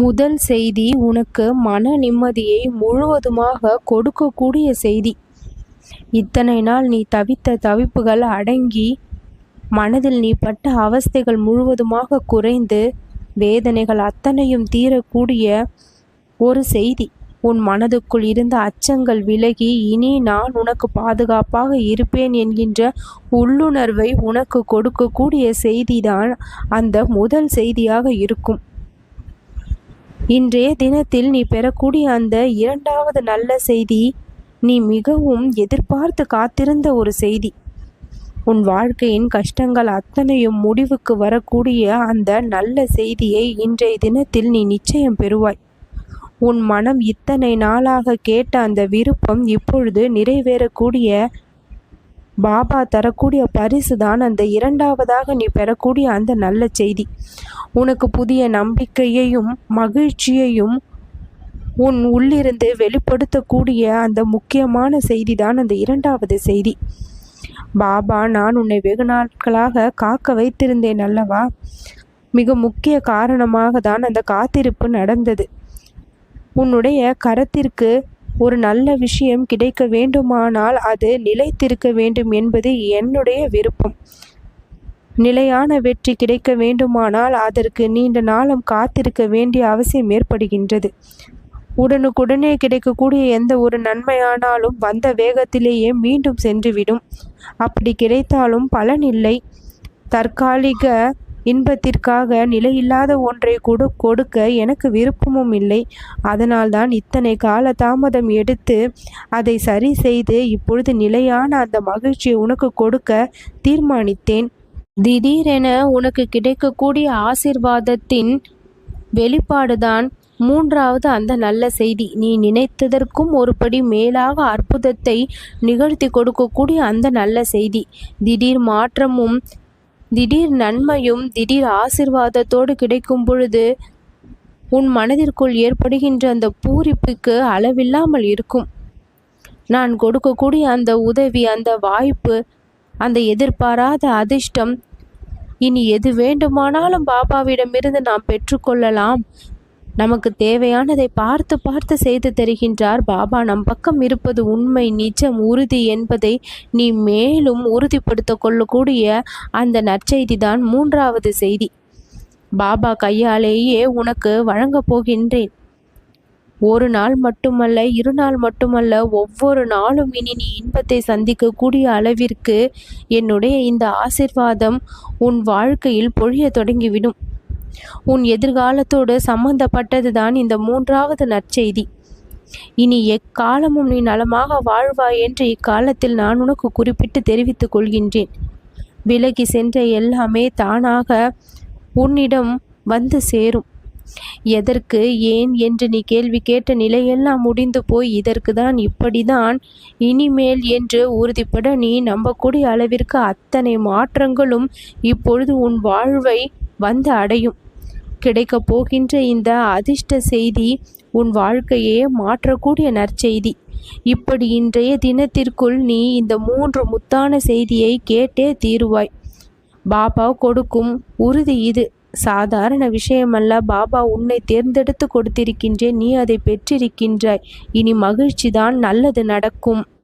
முதல் செய்தி உனக்கு மன நிம்மதியை முழுவதுமாக கொடுக்கக்கூடிய செய்தி. இத்தனை நாள் நீ தவித்த தவிப்புகள் அடங்கி மனதில் நீ பட்ட அவஸ்தைகள் முழுவதுமாக குறைந்து வேதனைகள் அத்தனையும் தீரக்கூடிய ஒரு செய்தி. உன் மனதுக்குள் இருந்த அச்சங்கள் விலகி இனி நான் உனக்கு பாதுகாப்பாக இருப்பேன் என்கின்ற உள்ளுணர்வை உனக்கு கொடுக்கக்கூடிய செய்திதான் அந்த முதல் செய்தியாக இருக்கும். இன்றைய தினத்தில் நீ பெறக்கூடிய அந்த இரண்டாவது நல்ல செய்தி நீ மிகவும் எதிர்பார்த்து காத்திருந்த ஒரு செய்தி. உன் வாழ்க்கையின் கஷ்டங்கள் அத்தனையும் முடிவுக்கு வரக்கூடிய அந்த நல்ல செய்தியை இன்றைய தினத்தில் நீ நிச்சயம் பெறுவாய். உன் மனம் இத்தனை நாளாக கேட்ட அந்த விருப்பம் இப்பொழுது நிறைவேறக்கூடிய பாபா தரக்கூடிய பரிசு தான் அந்த இரண்டாவதாக நீ பெறக்கூடிய அந்த நல்ல செய்தி. உனக்கு புதிய நம்பிக்கையையும் மகிழ்ச்சியையும் உன் உள்ளிருந்து வெளிப்படுத்தக்கூடிய அந்த முக்கியமான செய்தி தான் அந்த இரண்டாவது செய்தி. பாபா நான் உன்னை வெகு நாட்களாக காக்க வைத்திருந்தேன் அல்லவா? மிக முக்கிய காரணமாக தான் அந்த காத்திருப்பு நடந்தது. உன்னுடைய கரத்திற்கு ஒரு நல்ல விஷயம் கிடைக்க வேண்டுமானால் அது நிலைத்திருக்க வேண்டும் என்பது என்னுடைய விருப்பம். நிலையான வெற்றி கிடைக்க வேண்டுமானால் அதற்கு நீண்ட நாளும் காத்திருக்க வேண்டிய அவசியம் ஏற்படுகின்றது. உடனுக்குடனே கிடைக்கக்கூடிய எந்த ஒரு நன்மையானாலும் வந்த வேகத்திலேயே மீண்டும் சென்றுவிடும். அப்படி கிடைத்தாலும் பலன் இல்லை. தற்காலிக இன்பத்திற்காக நிலையில்லாத ஒன்றை கொடு கொடுக்க எனக்கு விருப்பமும் இல்லை. அதனால்தான் இத்தனை கால தாமதம் எடுத்து அதை சரி செய்து இப்பொழுது நிலையான அந்த மகிழ்ச்சியை உனக்கு கொடுக்க தீர்மானித்தேன். திடீரென உனக்கு கிடைக்கக்கூடிய ஆசிர்வாதத்தின் வெளிப்பாடுதான் மூன்றாவது அந்த நல்ல செய்தி. நீ நினைத்ததற்கும் ஒருபடி மேலாக அற்புதத்தை நிகழ்த்தி கொடுக்கக்கூடிய அந்த நல்ல செய்தி. திடீர் மாற்றமும் திடீர் நன்மையும் திடீர் ஆசிர்வாதத்தோடு கிடைக்கும் பொழுது உன் மனதிற்குள் ஏற்படுகின்ற அந்த பூரிப்புக்கு அளவில்லாமல் இருக்கும். நான் கொடுக்கக்கூடிய அந்த உதவி அந்த வாய்ப்பு அந்த எதிர்பாராத அதிர்ஷ்டம் இனி எது வேண்டுமானாலும் பாபாவிடமிருந்து நாம் பெற்றுக்கொள்ளலாம். நமக்கு தேவையானதை பார்த்து பார்த்து செய்து தருகின்றார். பாபா நம் பக்கம் இருப்பது உண்மை நிஜம் உறுதி என்பதை நீ மேலும் உறுதிப்படுத்த கொள்ளக்கூடிய அந்த நற்செய்தி தான் மூன்றாவது செய்தி. பாபா கையாலேயே உனக்கு வழங்கப் போகின்றேன். ஒரு நாள் மட்டுமல்ல இரு நாள் மட்டுமல்ல ஒவ்வொரு நாளும் இனி நீ இன்பத்தை சந்திக்கக்கூடிய அளவிற்கு என்னுடைய இந்த ஆசிர்வாதம் உன் வாழ்க்கையில் பொழிய தொடங்கிவிடும். உன் எதிர்காலத்தோடு சம்பந்தப்பட்டதுதான் இந்த மூன்றாவது நற்செய்தி. இனி எக்காலமும் நீ நலமாக வாழ்வாய் என்று இக்காலத்தில் நான் உனக்கு குறிப்பிட்டு தெரிவித்துக் கொள்கின்றேன். விலகி சென்ற எல்லாமே தானாக உன்னிடம் வந்து சேரும். எதற்கு ஏன் என்று நீ கேள்வி கேட்ட நிலையெல்லாம் முடிந்து போய் இதற்கு தான் இப்படிதான். இனிமேல் என்று உறுதிப்பட நீ நம்பக்கூடிய அளவிற்கு அத்தனை மாற்றங்களும் இப்பொழுது உன் வாழ்வை வந்து அடையும். கிடைக்கப் போகின்ற இந்த அதிர்ஷ்ட செய்தி உன் வாழ்க்கையே மாற்றக்கூடிய நற்செய்தி. இப்படி இன்றைய தினத்திற்குள் நீ இந்த மூன்று முத்தான செய்தியை கேட்டே தீருவாய். பாபா கொடுக்கும் உறுதி இது. சாதாரண விஷயமல்ல. பாபா உன்னை தேர்ந்தெடுத்து கொடுத்திருக்கின்றேன். நீ அதை பெற்றிருக்கின்றாய். இனி மகிழ்ச்சிதான் நல்லது நடக்கும்.